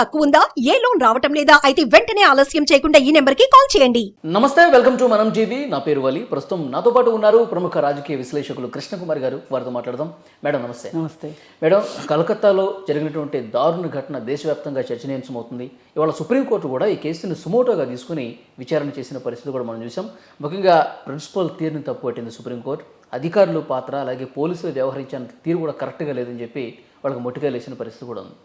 తక్కువ ఉందా ఏ లోన్ రావటం లేదా? అయితే వెంటనే ఆలస్యం చేయకుండా ఈ నెంబర్కి కాల్ చేయండి. నమస్తే వెల్కమ్ టు మనం జీవి నా పేరు వలి. ప్రస్తుతం నాతో పాటు ఉన్నారు ప్రముఖ రాజకీయ విశ్లేషకులు కృష్ణకుమార్ గారు. వారితో మాట్లాడదాం. మేడం నమస్తే. నమస్తే. మేడం కలకత్తాలో జరిగినటువంటి దారుణ ఘటన దేశవ్యాప్తంగా చర్చనీయాంశమవుతుంది. ఇవాళ సుప్రీంకోర్టు కూడా ఈ కేసుని సుమోటోగా తీసుకుని విచారణ చేసిన పరిస్థితి కూడా మనం చూసాం ముఖ్యంగా ప్రిన్సిపల్ తీరుని తప్పుపట్టింది సుప్రీంకోర్టు. అధికారులు పాత్ర అలాగే పోలీసులు వ్యవహరించిన తీరు కూడా కరెక్ట్గా లేదని చెప్పి వాళ్ళకి మొట్టికాయలు వేసిన పరిస్థితి కూడా ఉంది.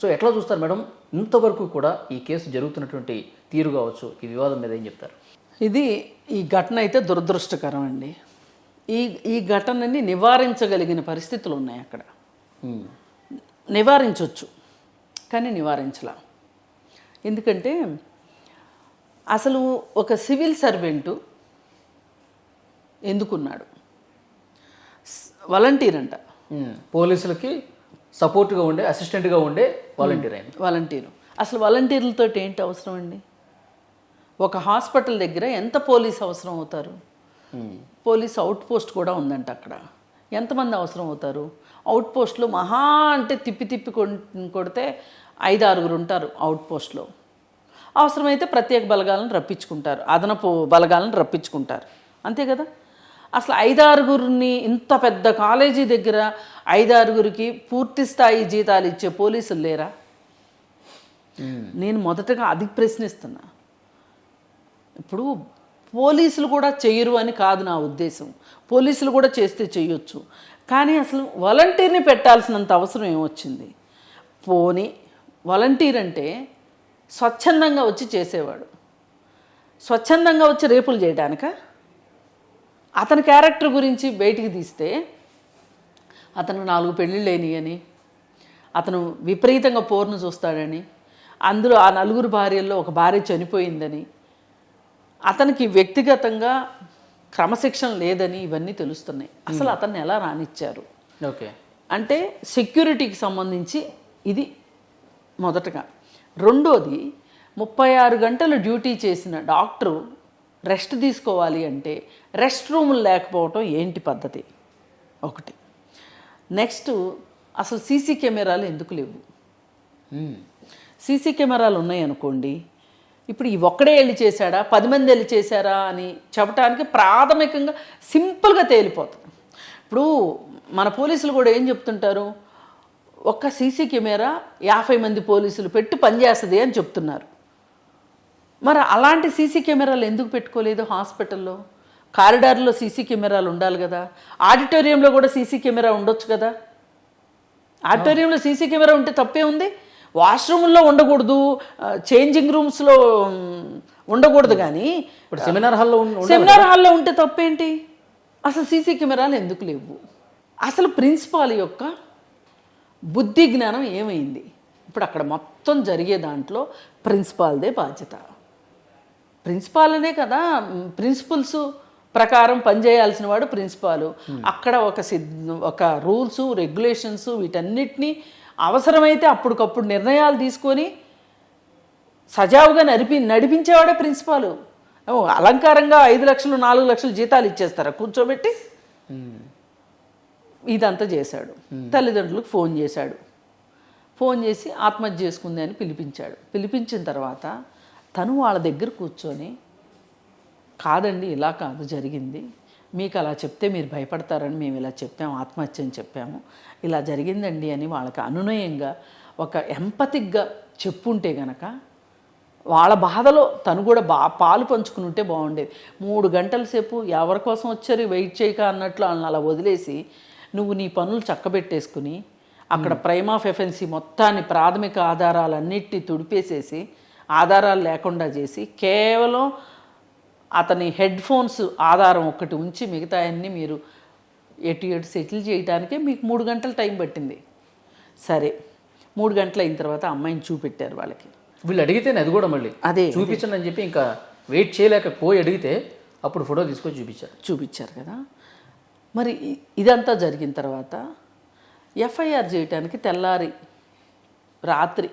సో ఎట్లా చూస్తారు మేడం? ఇంతవరకు కూడా ఈ కేసు జరుగుతున్నటువంటి తీరు కావచ్చు ఈ వివాదం మీద ఏం చెప్తారు? ఇది ఈ ఘటన అయితే దురదృష్టకరం అండి. ఈ ఈ ఘటనని నివారించగలిగిన పరిస్థితులు ఉన్నాయి అక్కడ. నివారించవచ్చు కానీ నివారించలా. ఎందుకంటే అసలు ఒక సివిల్ సర్వెంటు ఎందుకున్నాడు? వాలంటీర్ అంట. పోలీసులకి సపోర్ట్గా ఉండే అసిస్టెంట్గా ఉండే వాలంటీర్ ఆయన వాలంటీరు అసలు వాలంటీర్లతో ఏంటి అవసరం అండి? ఒక హాస్పిటల్ దగ్గర ఎంత పోలీస్ అవసరం అవుతారు? ఉమ్. పోలీస్ అవుట్ పోస్ట్ కూడా ఉందంట అక్కడ. ఎంతమంది అవసరం అవుతారు? అవుట్ పోస్ట్లో మహా అంటే తిప్పి తిప్పి కొడితే ఐదు ఆరుగురు ఉంటారు అవుట్ పోస్ట్లో. అవసరమైతే ప్రత్యేక బలగాలను రప్పించుకుంటారు. అదనపు బలగాలను రప్పించుకుంటారు. అంతే కదా? అసలు ఐదారుగురిని ఇంత పెద్ద కాలేజీ దగ్గర ఐదారుగురికి పూర్తి స్థాయి జీతాలు ఇచ్చే పోలీసులు లేరా? నేను మొదటగా అది ప్రశ్నిస్తున్నా. ఇప్పుడు పోలీసులు కూడా చెయ్యరు అని కాదు నా ఉద్దేశం. పోలీసులు కూడా చేస్తే చెయ్యొచ్చు కానీ అసలు వాలంటీర్ని పెట్టాల్సినంత అవసరం ఏమొచ్చింది? పోని వాలంటీర్ అంటే స్వచ్ఛందంగా వచ్చి చేసేవాడు. స్వచ్ఛందంగా వచ్చి రేపులు చేయడానిక? అతని క్యారెక్టర్ గురించి బయటికి తీస్తే అతను నాలుగు పెళ్ళిళ్ళు అని అతను విపరీతంగా పోరును చూస్తాడని అందులో ఆ నలుగురు భార్యల్లో ఒక భార్య చనిపోయిందని అతనికి వ్యక్తిగతంగా క్రమశిక్షణ లేదని ఇవన్నీ తెలుస్తున్నాయి. అసలు అతన్ని ఎలా రానిచ్చారు? ఓకే. అంటే సెక్యూరిటీకి సంబంధించి ఇది మొదటగా. రెండోది ముప్పై ఆరు గంటలు డ్యూటీ చేసిన డాక్టరు రెస్ట్ తీసుకోవాలి అంటే రెస్ట్ రూములు లేకపోవటం ఏంటి పద్ధతి? ఒకటి. నెక్స్ట్ అసలు సీసీ కెమెరాలు ఎందుకు లేవు? సీసీ కెమెరాలు ఉన్నాయనుకోండి ఇప్పుడు ఈ ఒక్కడే వెళ్ళి చేశాడా? పది మంది వెళ్ళి చేశారా? అని చెప్పడానికి ప్రాథమికంగా సింపుల్గా తేలిపోతుంది. ఇప్పుడు మన పోలీసులు కూడా ఏం చెప్తుంటారు? ఒక్క సీసీ కెమెరా యాభై మంది పోలీసులు పెట్టి పనిచేస్తుంది అని చెప్తున్నారు. మరి అలాంటి సీసీ కెమెరాలు ఎందుకు పెట్టుకోలేదు హాస్పిటల్లో? కారిడార్లో సీసీ కెమెరాలు ఉండాలి కదా. ఆడిటోరియంలో కూడా సీసీ కెమెరా ఉండొచ్చు కదా. ఆడిటోరియంలో సీసీ కెమెరా ఉంటే తప్పే ఉంది. వాష్రూమ్లో ఉండకూడదు. చేంజింగ్ రూమ్స్లో ఉండకూడదు కానీ ఇప్పుడు సెమినార్ హాల్లో సెమినార్ హాల్లో ఉంటే తప్పేంటి? అసలు సీసీ కెమెరాలు ఎందుకు లేవు? అసలు ప్రిన్సిపాల్ యొక్క బుద్ధి జ్ఞానం ఏమైంది? ఇప్పుడు అక్కడ మొత్తం జరిగే దాంట్లో ప్రిన్సిపాల్దే బాధ్యత. ప్రిన్సిపాల్నే కదా ప్రిన్సిపల్స్ ప్రకారం పనిచేయాల్సిన వాడు ప్రిన్సిపాల్ అక్కడ ఒక ఒక రూల్స్ రెగ్యులేషన్స్ వీటన్నిటినీ అవసరమైతే అప్పటికప్పుడు నిర్ణయాలు తీసుకొని సజావుగా నడిపి నడిపించేవాడే ప్రిన్సిపాల్ ఓ, అలంకారంగా ఐదు లక్షలు నాలుగు లక్షలు జీతాలు ఇచ్చేస్తారా? కూర్చోబెట్టి. ఇదంతా చేశాడు. తల్లిదండ్రులకు ఫోన్ చేశాడు. ఫోన్ చేసి ఆత్మహత్య చేసుకుంది అని పిలిపించాడు. పిలిపించిన తర్వాత తను వాళ్ళ దగ్గర కూర్చొని కాదండి ఇలా కాదు జరిగింది. మీకు అలా చెప్తే మీరు భయపడతారని మేము ఇలా చెప్పాము ఆత్మహత్య అని చెప్పాము. ఇలా జరిగిందండి అని వాళ్ళకి అనునయంగా ఒక ఎంపతిక్గా చెప్పుంటే గనక వాళ్ళ బాధలో తను కూడా బా పాలు పంచుకుని ఉంటే బాగుండేది. మూడు గంటల సేపు ఎవరి కోసం వచ్చారు వెయిట్ చేయక అన్నట్లు వాళ్ళని అలా వదిలేసి నువ్వు నీ పనులు చక్కబెట్టేసుకుని అక్కడ ప్రైమ్ ఆఫ్ ఎఫెన్సీ మొత్తాన్ని ప్రాథమిక ఆధారాలన్నిటి తుడిపేసేసి ఆధారాలు లేకుండా చేసి కేవలం అతని హెడ్ ఫోన్స్ ఆధారం ఒక్కటి ఉంచి మిగతా అన్నీ మీరు ఎటు ఎటు సెటిల్ చేయడానికే మీకు మూడు గంటల టైం పట్టింది. సరే మూడు గంటలు అయిన తర్వాత అమ్మాయిని చూపెట్టారు వాళ్ళకి. వీళ్ళు అడిగితేనే అది కూడా మళ్ళీ. అదే చూపించండి అని చెప్పి ఇంకా వెయిట్ చేయలేక పోయి అడిగితే అప్పుడు ఫోటో తీసుకొని చూపించారు. చూపించారు కదా. మరి ఇదంతా జరిగిన తర్వాత ఎఫ్ఐఆర్ చేయటానికి తెల్లారి రాత్రి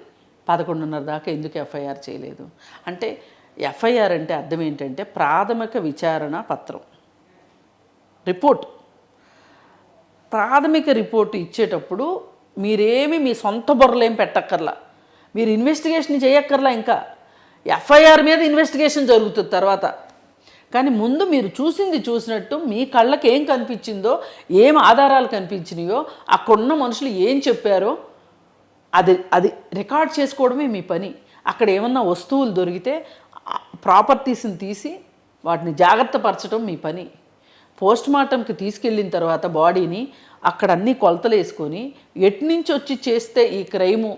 పదకొండున్నర దాకా ఎందుకు ఎఫ్ఐఆర్ చేయలేదు? అంటే ఎఫ్ఐఆర్ అంటే అర్థం ఏంటంటే ప్రాథమిక విచారణ పత్రం. రిపోర్ట్. ప్రాథమిక రిపోర్ట్ ఇచ్చేటప్పుడు మీరేమి మీ సొంత బుర్రలేం పెట్టక్కర్లా. మీరు ఇన్వెస్టిగేషన్ చేయక్కర్లా ఇంకా. ఎఫ్ఐఆర్ మీద ఇన్వెస్టిగేషన్ జరుగుతుంది తర్వాత. కానీ ముందు మీరు చూసింది చూసినట్టు మీ కళ్ళకి ఏం కనిపించిందో ఏం ఆధారాలు కనిపించినాయో అక్కడున్న మనుషులు ఏం చెప్పారో అది అది రికార్డ్ చేసుకోవడమే మీ పని. అక్కడ ఏమన్నా వస్తువులు దొరికితే ప్రాపర్టీస్ని తీసి వాటిని జాగ్రత్త పరచడం మీ పని. పోస్ట్ మార్టంకి తీసుకెళ్ళిన తర్వాత బాడీని అక్కడ అన్ని కొలతలు వేసుకొని ఎటు నుంచి వచ్చి చేస్తే ఈ క్రైము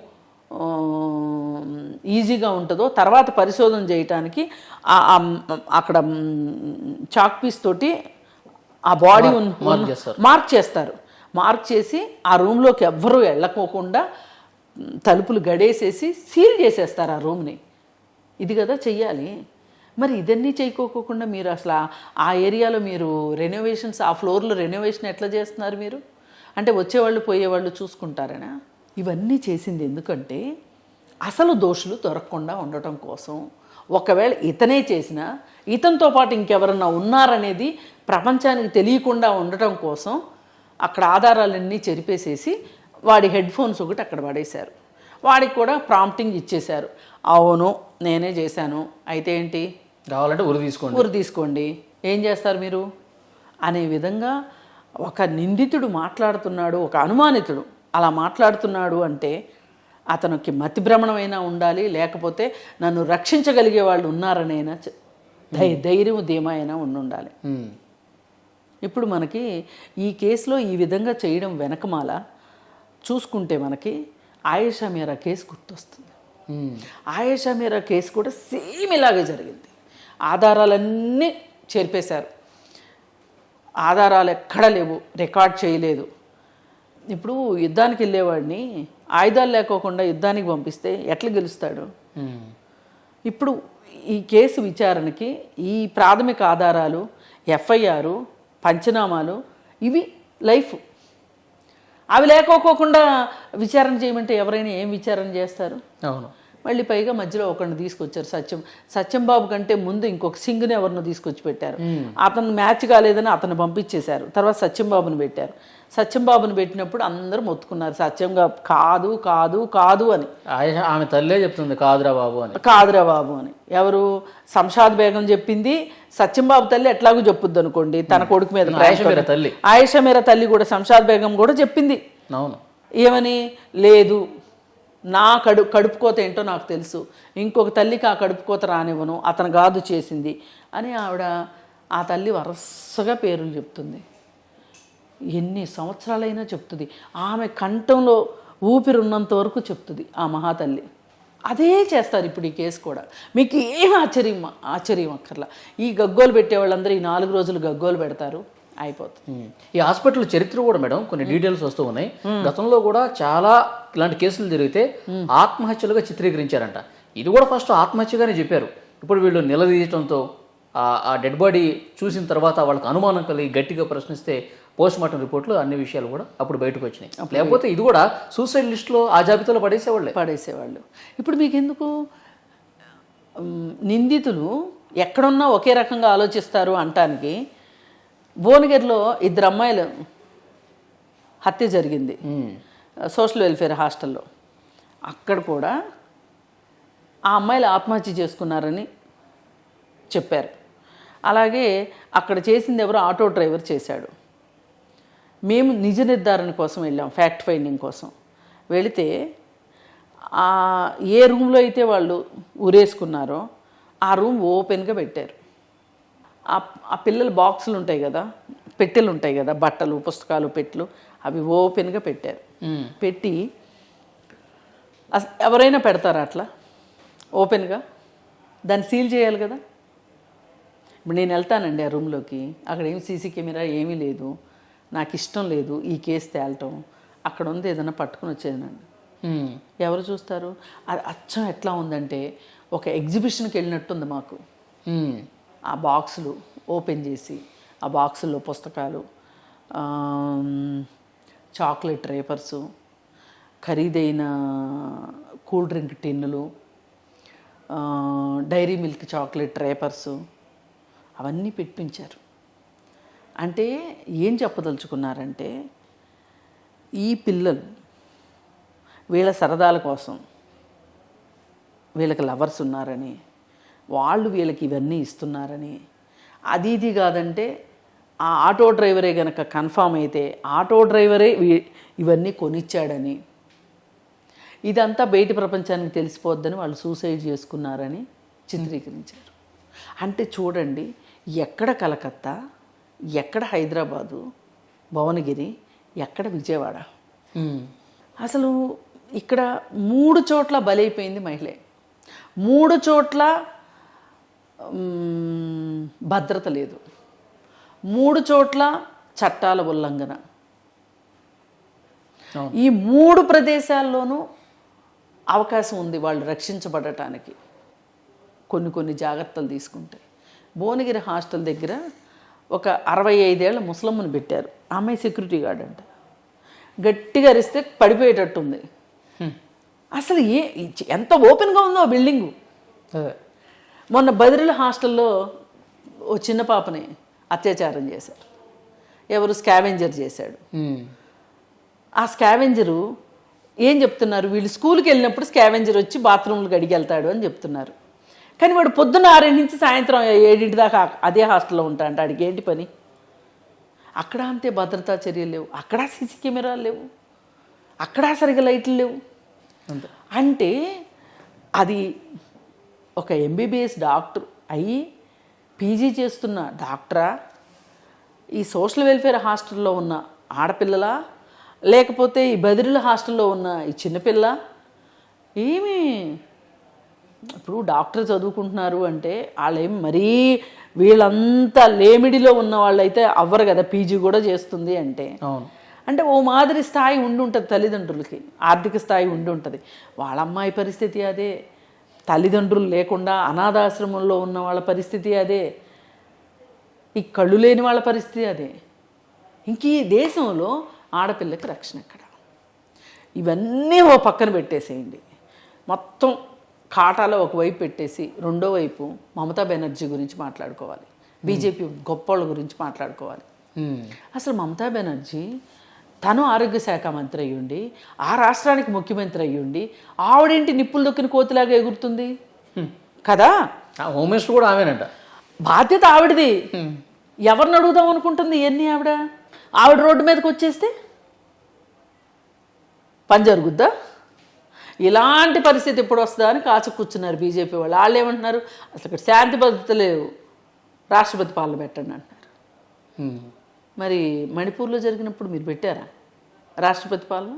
ఈజీగా ఉంటుందో తర్వాత పరిశోధన చేయటానికి అక్కడ చాక్ పీస్ తోటి ఆ బాడీ మార్క్ చేస్తారు. మార్క్ చేసి ఆ రూమ్లోకి ఎవ్వరూ వెళ్ళకోకుండా తలుపులు గడేసేసి సీల్ చేసేస్తారు ఆ రూమ్ని. ఇది కదా చెయ్యాలి. మరి ఇదన్నీ చేయకోకుండా మీరు అసలు ఆ- ఏరియాలో మీరు రెనోవేషన్స్ ఆ ఫ్లోర్లో రెనోవేషన్ ఎట్లా చేస్తున్నారు మీరు? అంటే వచ్చేవాళ్ళు పోయేవాళ్ళు చూసుకుంటారనా? ఇవన్నీ చేసింది ఎందుకంటే అసలు దోషులు దొరకకుండా ఉండటం కోసం ఒకవేళ ఇతనే చేసినా ఇతనితో పాటు ఇంకెవరన్నా ఉన్నారనేది ప్రపంచానికి తెలియకుండా ఉండటం కోసం అక్కడ ఆధారాలన్నీ చెరిపేసేసి వాడి హెడ్ ఫోన్స్ ఒకటి అక్కడ పడేశారు. వాడికి కూడా ప్రాంప్టింగ్ ఇచ్చేశారు. అవును నేనే చేశాను. అయితే ఏంటి? కావాలంటే ఉరి తీసుకోండి. ఊరు తీసుకోండి. ఏం చేస్తారు మీరు? అనే విధంగా ఒక నిందితుడు మాట్లాడుతున్నాడు ఒక అనుమానితుడు అలా మాట్లాడుతున్నాడు అంటే అతనికి మతిభ్రమణమైనా ఉండాలి లేకపోతే నన్ను రక్షించగలిగే వాళ్ళు ఉన్నారనైనా ధై ధైర్యం ధీమా అయినా ఉండి ఉండాలి. ఇప్పుడు మనకి ఈ కేసులో ఈ విధంగా చేయడం వెనకమాల చూసుకుంటే మనకి ఆయేషా మీరా కేసు గుర్తొస్తుంది. ఆయేషా మీరా కేసు కూడా సేమ్ ఇలాగే జరిగింది. ఆధారాలన్నీ చేర్పేశారు. ఆధారాలు ఎక్కడ లేవు రికార్డ్ చేయలేదు. ఇప్పుడు యుద్ధానికి వెళ్ళేవాడిని ఆయుధాలు లేకోకుండా యుద్ధానికి పంపిస్తే ఎట్లా గెలుస్తాడు. ఇప్పుడు ఈ కేసు విచారణకి ఈ ప్రాథమిక ఆధారాలు ఎఫ్ఐఆర్ పంచనామాలు ఇవి లైఫ్. అవి లేకోకోకుండా విచారణ చేయమంటే ఎవరైనా ఏం విచారణ చేస్తారు? అవును. మళ్ళీ పైగా మధ్యలో ఒకరిని తీసుకొచ్చారు సత్యం. సత్యం బాబు కంటే ముందు ఇంకొక సింగ్ని ఎవరినో తీసుకొచ్చి పెట్టారు. అతను మ్యాచ్ కాలేదని అతను పంపించేశారు. తర్వాత సత్యం బాబుని పెట్టారు. సత్యం బాబుని పెట్టినప్పుడు అందరూ మొత్తుకున్నారు. సత్యం బాబు కాదు కాదు కాదు అని. ఆమె తల్లే చెప్తుంది కాదురా బాబు అని. కాదురా బాబు అని. ఎవరు? సంషాద్ బేగం చెప్పింది. సత్యంబాబు తల్లి ఎట్లాగూ చెప్పుద్ది అనుకోండి. తన కొడుకు మీద తల్లి. ఆయేషా మీరా తల్లి కూడా సంషాద్ బేగం కూడా చెప్పింది. అవును. ఏమని? లేదు. నా కడు కడుపుకోత ఏంటో నాకు తెలుసు. ఇంకొక తల్లికి ఆ కడుపుకోత రానివ్వను అతను కాదు చేసింది అని ఆవిడ ఆ తల్లి వరుసగా పేర్లు చెప్తుంది. ఎన్ని సంవత్సరాలైనా చెప్తుంది. ఆమె కంఠంలో ఊపిరి ఉన్నంత వరకు చెప్తుంది ఆ మహాతల్లి. అదే చేస్తారు ఇప్పుడు ఈ కేసు కూడా. మీకు ఏం ఆశ్చర్యం ఆశ్చర్యం అక్కర్లా. ఈ గగ్గోలు పెట్టే వాళ్ళందరూ ఈ నాలుగు రోజులు గగ్గోలు పెడతారు అయిపోతుంది. ఈ హాస్పిటల్ చరిత్ర కూడా మేడం కొన్ని డీటెయిల్స్ వస్తూ ఉన్నాయి. గతంలో కూడా చాలా ఇలాంటి కేసులు జరిగితే ఆత్మహత్యలుగా చిత్రీకరించారంట. ఇది కూడా ఫస్ట్ ఆత్మహత్యగానే చెప్పారు. ఇప్పుడు వీళ్ళు నిలదీయటంతో ఆ- డెడ్ బాడీ చూసిన తర్వాత వాళ్ళకి అనుమానం కలిగి గట్టిగా ప్రశ్నిస్తే పోస్ట్ మార్టం రిపోర్ట్లు అన్ని విషయాలు కూడా అప్పుడు బయటకు వచ్చినాయి. లేకపోతే ఇది కూడా సూసైడ్ లిస్ట్లో ఆ జాబితాలో పడేసేవాళ్ళే. పడేసేవాళ్ళు. ఇప్పుడు మీకెందుకు? ఉమ్, నిందితులు ఎక్కడున్నా ఒకే రకంగా ఆలోచిస్తారు అంటానికి భువనగిరిలో ఇద్దరు అమ్మాయిలు హత్య జరిగింది. సోషల్ వెల్ఫేర్ హాస్టల్లో. అక్కడ కూడా ఆ అమ్మాయిలు ఆత్మహత్య చేసుకున్నారని చెప్పారు. అలాగే అక్కడ చేసింది ఎవరో ఆటో డ్రైవర్ చేశాడు. మేము నిజ నిర్ధారణ కోసం వెళ్ళాం ఫ్యాక్ట్ ఫైండింగ్ కోసం. వెళితే ఆ ఏ రూమ్లో అయితే వాళ్ళు ఉరేసుకున్నారో ఆ రూమ్ ఓపెన్గా పెట్టారు. ఆ ఆ పిల్లల బాక్సులు ఉంటాయి కదా పెట్టెలు ఉంటాయి కదా బట్టలు పుస్తకాలు పెట్టెలు అవి ఓపెన్గా పెట్టారు. పెట్టి ఎవరైనా పెడతారా అట్లా? ఓపెన్గా? దాన్ని సీల్ చేయాలి కదా? ఇప్పుడు నేను వెళ్తానండి ఆ రూమ్లోకి. అక్కడ ఏం సీసీ కెమెరా ఏమీ లేదు. నాకు ఇష్టం లేదు ఈ కేసు తేలటం. అక్కడ ఉంది ఏదైనా పట్టుకుని వచ్చేదండి ఉమ్. ఎవరు చూస్తారు? అది అచ్చం ఎట్లా ఉందంటే ఒక ఎగ్జిబిషన్కి వెళ్ళినట్టుంది మాకు. ఆ బాక్సులు ఓపెన్ చేసి ఆ బాక్సుల్లో పుస్తకాలు చాక్లెట్ రేపర్సు ఖరీదైన కూల్ డ్రింక్ టిన్నులు డైరీ మిల్క్ చాక్లెట్ రేపర్సు అవన్నీ పెట్టించారు. అంటే ఏం చెప్పదలుచుకున్నారంటే ఈ పిల్లలు వీళ్ళ సరదాల కోసం వీళ్ళకి లవర్స్ ఉన్నారని వాళ్ళు వీళ్ళకి ఇవన్నీ ఇస్తున్నారని అది ఇది కాదంటే ఆ ఆటో డ్రైవరే గనక కన్ఫామ్ అయితే ఆటో డ్రైవరే ఇవన్నీ కొనిచ్చాడని. ఇదంతా బయటి ప్రపంచానికి తెలిసిపోద్దని వాళ్ళు సూసైడ్ చేసుకున్నారని చిత్రీకరించారు. అంటే చూడండి ఎక్కడ కలకత్తా ఎక్కడ హైదరాబాదు భువనగిరి ఎక్కడ విజయవాడ? అసలు ఇక్కడ మూడు చోట్ల బలైపోయింది మహిళే. మూడు చోట్ల భద్రత లేదు. మూడు చోట్ల చట్టాల ఉల్లంఘన. ఈ మూడు ప్రదేశాల్లోనూ అవకాశం ఉంది వాళ్ళు రక్షించబడటానికి. కొన్ని కొన్ని జాగ్రత్తలు తీసుకుంటే. భువనగిరి హాస్టల్ దగ్గర ఒక అరవై ఐదేళ్ళ ముసలమ్మని పెట్టారు. ఆ అమ్మాయి సెక్యూరిటీ గార్డ్ అంట. గట్టిగా అరిస్తే పడిపోయేటట్టుంది. అసలు ఏ ఎంత ఓపెన్గా ఉందో ఆ బిల్డింగు. మొన్న బదిరిల హాస్టల్లో ఓ చిన్న పాపని అత్యాచారం చేశారు ఎవరు స్కావెంజర్ చేశాడు. ఆ స్కావెంజరు ఏం చెప్తున్నారు? వీళ్ళు స్కూల్కి వెళ్ళినప్పుడు స్కావెంజర్ వచ్చి బాత్రూమ్లు గడిగి వెళ్తాడు అని చెప్తున్నారు. కానీ వాడు పొద్దున్న ఆరింటి నుంచి సాయంత్రం ఏడింటి దాకా అదే హాస్టల్లో ఉంటా అంటే ఆడికి ఏంటి పని? అక్కడ అంతే భద్రతా చర్యలు లేవు. అక్కడ సీసీ కెమెరాలు లేవు. అక్కడ సరిగా లైట్లు లేవు. అంటే అది ఒక ఎంబీబీఎస్ డాక్టర్ అయ్యి పీజీ చేస్తున్న డాక్టరా? ఈ సోషల్ వెల్ఫేర్ హాస్టల్లో ఉన్న ఆడపిల్లలా? లేకపోతే ఈ బదిరిల హాస్టల్లో ఉన్న ఈ చిన్నపిల్ల? ఏమి? ఇప్పుడు డాక్టర్ చదువుకుంటున్నారు అంటే వాళ్ళేం మరీ వీళ్ళంతా లేమిడిలో ఉన్న వాళ్ళైతే అవ్వరు కదా పీజీ కూడా చేస్తుంది అంటే. అవును. అంటే ఓ మాదిరి స్థాయి ఉండి ఉంటుంది తల్లిదండ్రులకి ఆర్థిక స్థాయి ఉండి ఉంటుంది వాళ్ళ అమ్మాయి పరిస్థితి అదే. తల్లిదండ్రులు లేకుండా అనాథాశ్రమంలో ఉన్న వాళ్ళ పరిస్థితి అదే. ఈ కళ్ళు లేని వాళ్ళ పరిస్థితి అదే. ఇంక ఈ దేశంలో ఆడపిల్లకి రక్షణ ఎక్కడ? ఇవన్నీ ఓ పక్కన పెట్టేసేయండి. మొత్తం ఖాటాలో ఒకవైపు పెట్టేసి రెండో వైపు మమతా బెనర్జీ గురించి మాట్లాడుకోవాలి. బీజేపీ గొప్పోళ్ళ గురించి మాట్లాడుకోవాలి. అసలు మమతా బెనర్జీ తను ఆరోగ్య శాఖ మంత్రి అయ్యుండి ఆ రాష్ట్రానికి ముఖ్యమంత్రి అయ్యుండి ఆవిడేంటి నిప్పులు దొక్కిన కోతిలాగా ఎగురుతుంది? కదా? ఆ హోమ్ మినిస్టర్ కూడా ఆమెనంట బాధ్యత ఆవిడది. ఎవరిని అడుగుదాం అనుకుంటుంది ఇవన్నీ ఆవిడ? ఆవిడ రోడ్డు మీదకి వచ్చేస్తే? పని జరుగుద్దా? ఇలాంటి పరిస్థితి ఎప్పుడు వస్తుందా అని కాచు కూర్చున్నారు బీజేపీ వాళ్ళు. వాళ్ళు ఏమంటున్నారు? అసలు ఇక్కడ శాంతి భద్రత లేవు. రాష్ట్రపతి పాలన పెట్టండి అంటున్నారు. మరి మణిపూర్లో జరిగినప్పుడు మీరు పెట్టారా? రాష్ట్రపతి పాలన?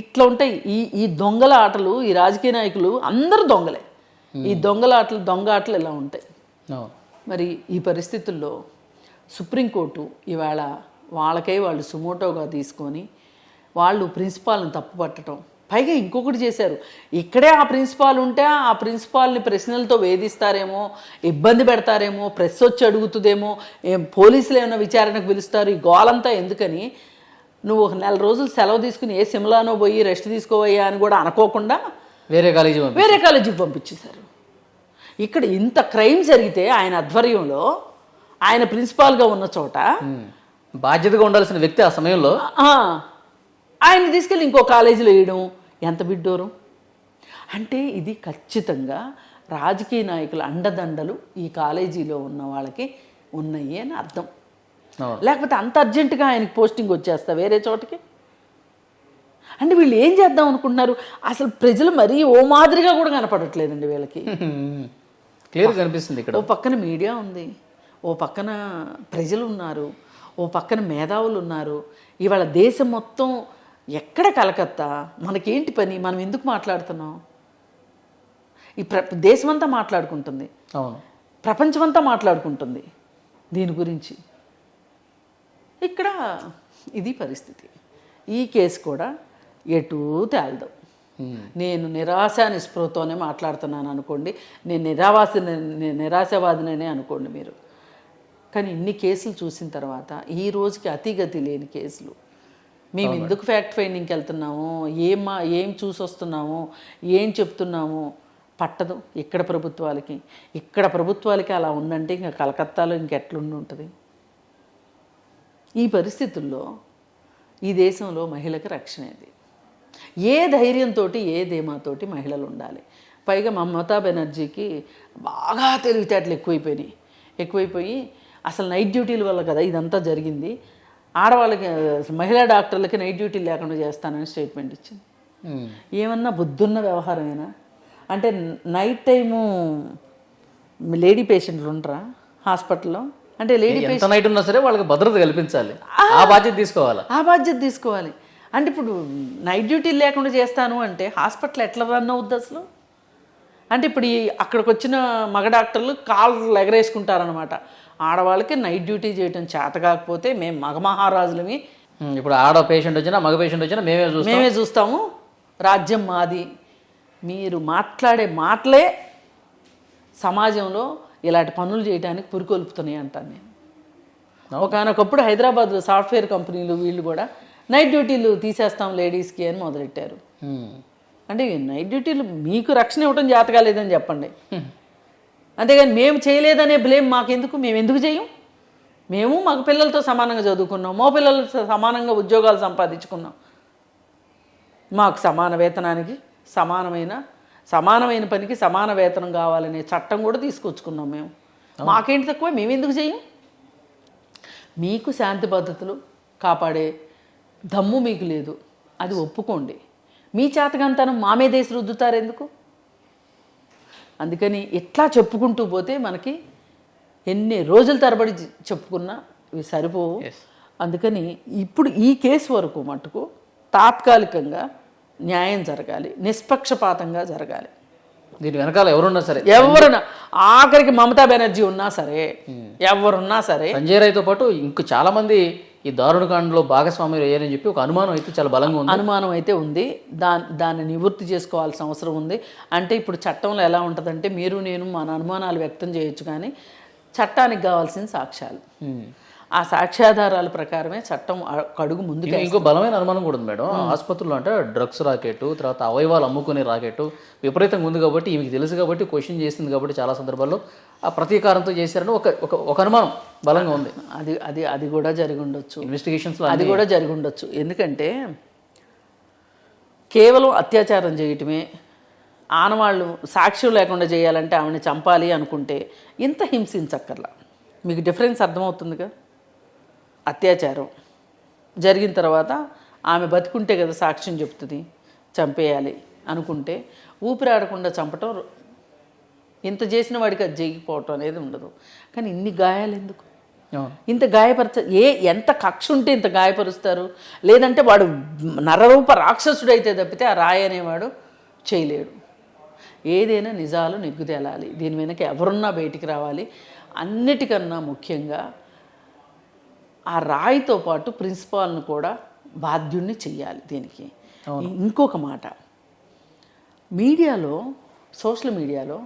ఇట్లా ఉంటాయి. ఈ ఈ దొంగల ఆటలు ఈ రాజకీయ నాయకులు అందరూ దొంగలే. ఈ దొంగల ఆటలు దొంగ ఆటలు ఇలా ఉంటాయి? మరి ఈ పరిస్థితుల్లో సుప్రీంకోర్టు ఇవాళ వాళ్ళకై వాళ్ళు సుమోటోగా తీసుకొని వాళ్ళు ప్రిన్సిపాల్ని తప్పుపట్టడం పైగా ఇంకొకటి చేశారు. ఇక్కడే ఆ ప్రిన్సిపాల్ ఉంటే ఆ ప్రిన్సిపాల్ని ప్రశ్నలతో వేధిస్తారేమో ఇబ్బంది పెడతారేమో ప్రెస్ వచ్చి అడుగుతుందేమో ఏం పోలీసులు ఏమైనా విచారణకు పిలుస్తారు ఈ గోలంతా ఎందుకని? నువ్వు ఒక నెల రోజులు సెలవు తీసుకుని ఏ సిమ్లానో పోయి రెస్ట్ తీసుకోవయ్యా అని కూడా అనుకోకుండా వేరే కాలేజీ వేరే కాలేజీకి పంపించేశారు. ఇక్కడ ఇంత క్రైమ్ జరిగితే ఆయన ఆధ్వర్యంలో ఆయన ప్రిన్సిపాల్గా ఉన్న చోట. బాధ్యతగా ఉండాల్సిన వ్యక్తి ఆ సమయంలో ఆయన తీసుకెళ్ళి ఇంకో కాలేజీలో వేయడం ఎంత బిడ్డోరం? అంటే ఇది ఖచ్చితంగా రాజకీయ నాయకుల అండదండలు ఈ కాలేజీలో ఉన్న వాళ్ళకి ఉన్నాయి అని అర్థం. లేకపోతే అంత అర్జెంటుగా ఆయనకి పోస్టింగ్ వచ్చేస్తా వేరే చోటకి? అంటే వీళ్ళు ఏం చేద్దాం అనుకుంటున్నారు? అసలు ప్రజలు మరీ ఓ మాదిరిగా కూడా కనపడట్లేదండి వీళ్ళకి. క్లియర్ కనిపిస్తుంది ఇక్కడ. ఓ పక్కన మీడియా ఉంది. ఓ పక్కన ప్రజలు ఉన్నారు. ఓ పక్కన మేధావులు ఉన్నారు. ఇవాళ దేశం మొత్తం ఎక్కడ కలకత్తా? మనకేంటి పని? మనం ఎందుకు మాట్లాడుతున్నాం? ఈ ప్ర దేశమంతా మాట్లాడుకుంటుంది. ప్రపంచమంతా మాట్లాడుకుంటుంది దీని గురించి. ఇక్కడ ఇది పరిస్థితి. ఈ కేసు కూడా ఎటూ తేలదు. నేను నిరాశ నిస్పృహతోనే మాట్లాడుతున్నాను అనుకోండి. నేను నిరావాసి నిరాశవాదిననే అనుకోండి మీరు. కానీ ఇన్ని కేసులు చూసిన తర్వాత ఈ రోజుకి అతిగతి లేని కేసులు. మేము ఎందుకు ఫ్యాక్ట్ ఫైండింగ్కి వెళ్తున్నాము? ఏం మా ఏం చూసి వస్తున్నాము? ఏం చెప్తున్నాము? పట్టదు ఇక్కడ ప్రభుత్వాలకి. ఇక్కడ ప్రభుత్వాలకి అలా ఉందంటే ఇంకా కలకత్తాలో ఇంకెట్లుండి ఉంటుంది? ఈ పరిస్థితుల్లో ఈ దేశంలో మహిళకి రక్షణ ఇది ఏ ధైర్యంతో ఏ ధీమాతోటి మహిళలు ఉండాలి. పైగా మమతా బెనర్జీకి బాగా తెలివితేటలు ఎక్కువైపోయినాయి. ఎక్కువైపోయి అసలు నైట్ డ్యూటీల వల్ల కదా ఇదంతా జరిగింది. ఆడవాళ్ళకి మహిళా డాక్టర్లకి నైట్ డ్యూటీ లేకుండా చేస్తానని స్టేట్మెంట్ ఇచ్చింది. ఏమన్నా బుద్ధున్న వ్యవహారమేనా? అంటే నైట్ టైము లేడీ పేషెంట్లు ఉంటారా హాస్పిటల్లో? అంటే లేడీ ఎంత నైట్ ఉన్నా సరే వాళ్ళకి భద్రత కల్పించాలి. ఆ బాధ్యత తీసుకోవాలా? ఆ బాధ్యత తీసుకోవాలి. అంటే ఇప్పుడు నైట్ డ్యూటీ లేకుండా చేస్తాను అంటే హాస్పిటల్ ఎట్లా రన్ అవుద్ది అసలు? అంటే ఇప్పుడు ఈ అక్కడికి వచ్చిన మగ డాక్టర్లు కాళ్ళు ఎగరేసుకుంటారనమాట ఆడవాళ్ళకి నైట్ డ్యూటీ చేయటం చేత కాకపోతే మేము మగ మహారాజులమి. ఇప్పుడు ఆడ పేషెంట్ వచ్చినా మగ పేషెంట్ వచ్చినా మేమే చూస్తాం. మేమే చూస్తాము. రాజ్యం మాది. మీరు మాట్లాడే మాటలే సమాజంలో ఇలాంటి పనులు చేయడానికి పురికొల్పుతున్నాయి అంటాను నేను. ఒకనొకప్పుడు హైదరాబాద్ సాఫ్ట్వేర్ కంపెనీలు వీళ్ళు కూడా నైట్ డ్యూటీలు తీసేస్తాం లేడీస్కి అని మొదలెట్టారు. అంటే నైట్ డ్యూటీలు మీకు రక్షణ ఇవ్వడం చేత కాలేదని చెప్పండి అంతేగాని మేము చేయలేదనే బ్లేమ్ మాకెందుకు? మేము ఎందుకు చేయం? మేము మగ పిల్లలతో సమానంగా చదువుకున్నాం. మో పిల్లలతో సమానంగా ఉద్యోగాలు సంపాదించుకున్నాం. మాకు సమాన వేతనానికి సమానమైన సమానమైన పనికి సమాన వేతనం కావాలనే చట్టం కూడా తీసుకొచ్చుకున్నాం మేము. మాకేంటి తక్కువ? మేము ఎందుకు చేయం? మీకు శాంతి పద్ధతులు కాపాడే దమ్ము మీకు లేదు. అది ఒప్పుకోండి. మీ చేతకంతనం మా మీదేసి రుద్దుతారు ఎందుకు? అందుకని ఇట్లా చెప్పుకుంటూ పోతే మనకి ఎన్ని రోజుల తరబడి చెప్పుకున్నా ఇవి సరిపోవు. అందుకని ఇప్పుడు ఈ కేసు వరకు మటుకు తాత్కాలికంగా న్యాయం జరగాలి నిష్పక్షపాతంగా జరగాలి. దీని వెనకాల ఎవరున్నా సరే. ఎవరున్నా ఆఖరికి మమతా బెనర్జీ ఉన్నా సరే ఎవరున్నా సరే సంజయ్ రాయ్తో పాటు ఇంక చాలా మంది ఈ దారుణకాండలో భాగస్వామ్యం అయ్యారని చెప్పి ఒక అనుమానం అయితే చాలా బలంగా ఉంది. అనుమానం అయితే ఉంది. దా దాన్ని నివృత్తి చేసుకోవాల్సిన అవసరం ఉంది. అంటే ఇప్పుడు చట్టంలో ఎలా ఉంటుందంటే మీరు నేను మన అనుమానాలు వ్యక్తం చేయొచ్చు కానీ చట్టానికి కావాల్సిన సాక్ష్యాలు. ఆ సాక్ష్యాధారాల ప్రకారమే చట్టం అడుగు ముందుకు ఇంకా బలమైన అనుమానం కూడా ఉంది మేడం. ఆసుపత్రుల్లో అంటే డ్రగ్స్ రాకెట్ తర్వాత అవయవాలు అమ్ముకునే రాకెట్ విపరీతంగా ఉంది కాబట్టి ఈమెకి తెలుసు కాబట్టి క్వశ్చన్ చేసింది కాబట్టి చాలా సందర్భాల్లో ప్రతీకారంతో చేశారని ఒక ఒక ఒక అనుమానం బలంగా ఉంది. అది అది అది కూడా జరిగి ఉండొచ్చు. ఇన్వెస్టిగేషన్స్లో అది కూడా జరిగి ఉండొచ్చు. ఎందుకంటే కేవలం అత్యాచారం చేయటమే ఆనవాళ్ళు సాక్ష్యం లేకుండా చేయాలంటే ఆమెను చంపాలి అనుకుంటే ఇంత హింసించక్కర్లా. మీకు డిఫరెన్స్ అర్థమవుతుందిగా? అత్యాచారం జరిగిన తర్వాత ఆమె బతుకుంటే కదా సాక్ష్యం చెప్తుంది చంపేయాలి అనుకుంటే ఊపిరాడకుండా చంపటం ఇంత చేసిన వాడికి అది జరిగిపోవటం అనేది ఉండదు. కానీ ఇన్ని గాయాలు ఎందుకు. ఇంత గాయపరచ ఏ ఎంత కక్ష ఉంటే ఇంత గాయపరుస్తారు? లేదంటే వాడు నరరూప రాక్షసుడైతే తప్పితే ఆ రాయి అనేవాడు చేయలేడు. ఏదైనా నిజాలు నిగ్గుతేలాలి. దీని వెనక ఎవరున్నా బయటికి రావాలి. అన్నిటికన్నా ముఖ్యంగా ఆ రాయితో పాటు ప్రిన్సిపాల్ను కూడా బాధ్యుణ్ణి చెయ్యాలి దీనికి. ఇంకొక మాట. మీడియాలో సోషల్ మీడియాలో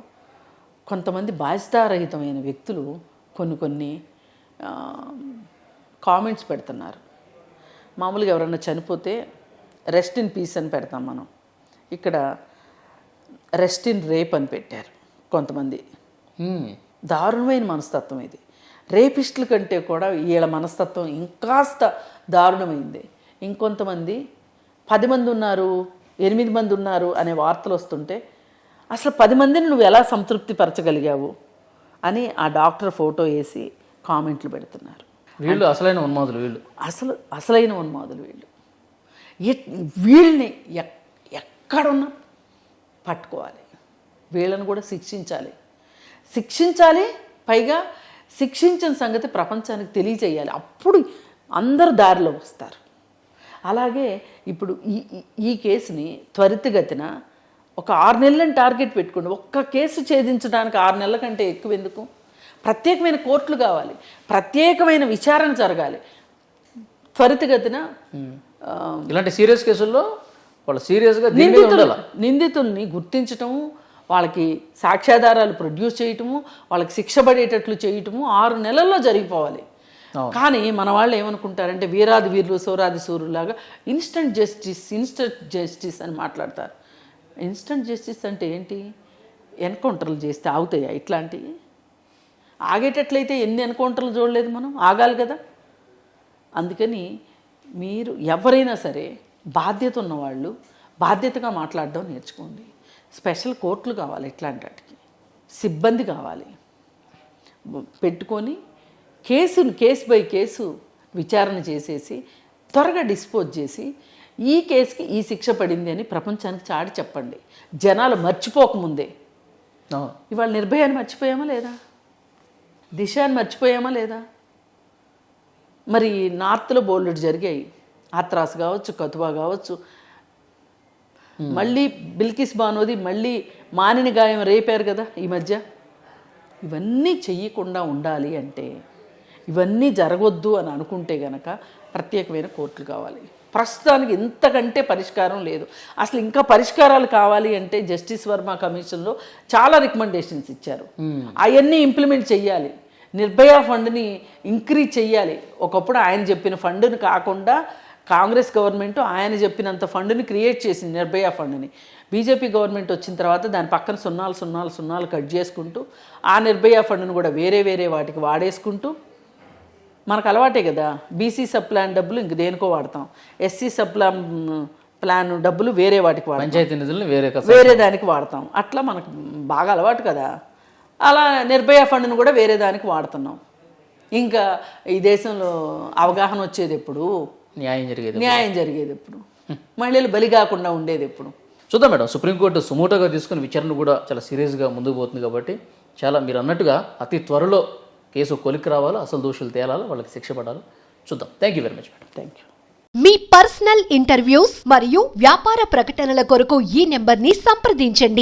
కొంతమంది బాధ్యతారహితమైన వ్యక్తులు కొన్ని కొన్ని కామెంట్స్ పెడుతున్నారు. మామూలుగా ఎవరైనా చనిపోతే రెస్ట్ ఇన్ పీస్ అని పెడతాం మనం. ఇక్కడ రెస్ట్ ఇన్ రేప్ అని పెట్టారు కొంతమంది. దారుణమైన మనస్తత్వం ఇది. రేపిస్టుల కంటే కూడా వీళ్ళ మనస్తత్వం ఇంకాస్త దారుణమైంది. ఇంకొంతమంది పది మంది ఉన్నారు ఎనిమిది మంది ఉన్నారు అనే వార్తలు వస్తుంటే అసలు పది మందిని నువ్వు ఎలా సంతృప్తి పరచగలిగావు అని ఆ డాక్టర్ ఫోటో వేసి కామెంట్లు పెడుతున్నారు. వీళ్ళు అసలైన ఉన్మాదులు వీళ్ళు. అసలు అసలైన ఉన్మాదులు వీళ్ళు. వీళ్ళని ఎక్- ఎక్కడున్నా పట్టుకోవాలి. వీళ్ళని కూడా శిక్షించాలి. శిక్షించాలి పైగా శిక్షించిన సంగతి ప్రపంచానికి తెలియజేయాలి. అప్పుడు అందరు దారిలో వస్తారు. అలాగే ఇప్పుడు ఈ- ఈ కేసుని త్వరితగతిన ఒక ఆరు నెలలను టార్గెట్ పెట్టుకోండి. ఒక్క కేసు ఛేదించడానికి ఆరు నెలల కంటే ఎక్కువ ఎందుకు? ప్రత్యేకమైన కోర్టులు కావాలి. ప్రత్యేకమైన విచారణ జరగాలి. త్వరితగతిన ఇలాంటి సీరియస్ కేసుల్లో వాళ్ళు సీరియస్గా నిందితులు నిందితుల్ని గుర్తించటము వాళ్ళకి సాక్ష్యాధారాలు ప్రొడ్యూస్ చేయటము వాళ్ళకి శిక్ష పడేటట్లు చేయటము ఆరు నెలల్లో జరిగిపోవాలి. కానీ మన వాళ్ళు ఏమనుకుంటారంటే వీరాది వీరులు సౌరాది సూరులాగా ఇన్స్టంట్ జస్టిస్ ఇన్స్టంట్ జస్టిస్ అని మాట్లాడతారు. ఇన్స్టంట్ జస్టిస్ అంటే ఏంటి? ఎన్కౌంటర్లు చేస్తే ఆగుతాయా ఇట్లాంటివి ఆగేటట్లయితే ఎన్ని ఎన్కౌంటర్లు చూడలేదు మనం? ఆగాలి కదా? అందుకని మీరు ఎవరైనా సరే బాధ్యత ఉన్నవాళ్ళు బాధ్యతగా మాట్లాడడం నేర్చుకోండి. స్పెషల్ కోర్టులు కావాలి ఇట్లాంటి వాటికి. సిబ్బంది కావాలి. పెట్టుకొని కేసును కేసు బై కేసు విచారణ చేసేసి త్వరగా డిస్పోజ్ చేసి ఈ కేసుకి ఈ శిక్ష పడింది అని ప్రపంచానికి చాటి చెప్పండి. జనాలు మర్చిపోకముందే. ఇవాళ నిర్భయాన్ని మర్చిపోయామా లేదా? దిశాన్ని మర్చిపోయామా లేదా? మరి నార్త్లో బోల్డ్ జరిగాయి. ఆత్రాస్ కావచ్చు కతువా కావచ్చు. మళ్ళీ బిల్కిస్ బానోది మళ్ళీ మానిని గాయం రేపారు కదా ఈ మధ్య. ఇవన్నీ చెయ్యకుండా ఉండాలి అంటే ఇవన్నీ జరగొద్దు అని అనుకుంటే గనక ప్రత్యేకమైన కోర్టులు కావాలి. ప్రస్తుతానికి ఇంతకంటే పరిష్కారం లేదు. అసలు ఇంకా పరిష్కారాలు కావాలి అంటే జస్టిస్ వర్మ కమిషన్లో చాలా రికమెండేషన్స్ ఇచ్చారు. అవన్నీ ఇంప్లిమెంట్ చెయ్యాలి. నిర్భయ ఫండ్ని ఇంక్రీజ్ చెయ్యాలి. ఒకప్పుడు ఆయన చెప్పిన ఫండ్ని కాకుండా కాంగ్రెస్ గవర్నమెంట్ ఆయన చెప్పినంత ఫండ్ని క్రియేట్ చేసింది నిర్భయ ఫండ్ని. బీజేపీ గవర్నమెంట్ వచ్చిన తర్వాత దాని పక్కన సున్నాలు సున్నాలు సున్నాలు కట్ చేసుకుంటూ ఆ నిర్భయ ఫండ్ని కూడా వేరే వేరే వాటికి వాడేసుకుంటూ మనకు అలవాటే కదా. బీసీ సబ్ ప్లాన్ డబ్బులు ఇంక దేనికో వాడతాం. ఎస్సీ సబ్ ప్లాన్ ప్లాన్ డబ్బులు వేరే వాటికి వాడతాం. పంచాయతీ నిధులను వేరే వేరే దానికి వాడతాం. అట్లా మనకు బాగా అలవాటు కదా. అలా నిర్భయ ఫండ్ను కూడా వేరే దానికి వాడుతున్నాం. ఇంకా ఈ దేశంలో అవగాహన వచ్చేది ఎప్పుడు? న్యాయం జరిగేది న్యాయం జరిగేది ఎప్పుడు? మహిళలు బలి కాకుండా ఉండేది ఎప్పుడు? చూద్దాం మేడం. సుప్రీంకోర్టు సుమోటోగా తీసుకుని విచారణ కూడా చాలా సీరియస్గా ముందుకు పోతుంది కాబట్టి చాలా మీరు అన్నట్టుగా అతి త్వరలో కేసు కొలికి రావాలో అసలు దోషులు తేలాలో వాళ్ళకి శిక్ష పడాలి? చూద్దాం. Thank you very much madam thank you me personal interviews మరియు వ్యాపార ప్రకటనల కొరకు ఈ నెంబర్ని సంప్రదించండి.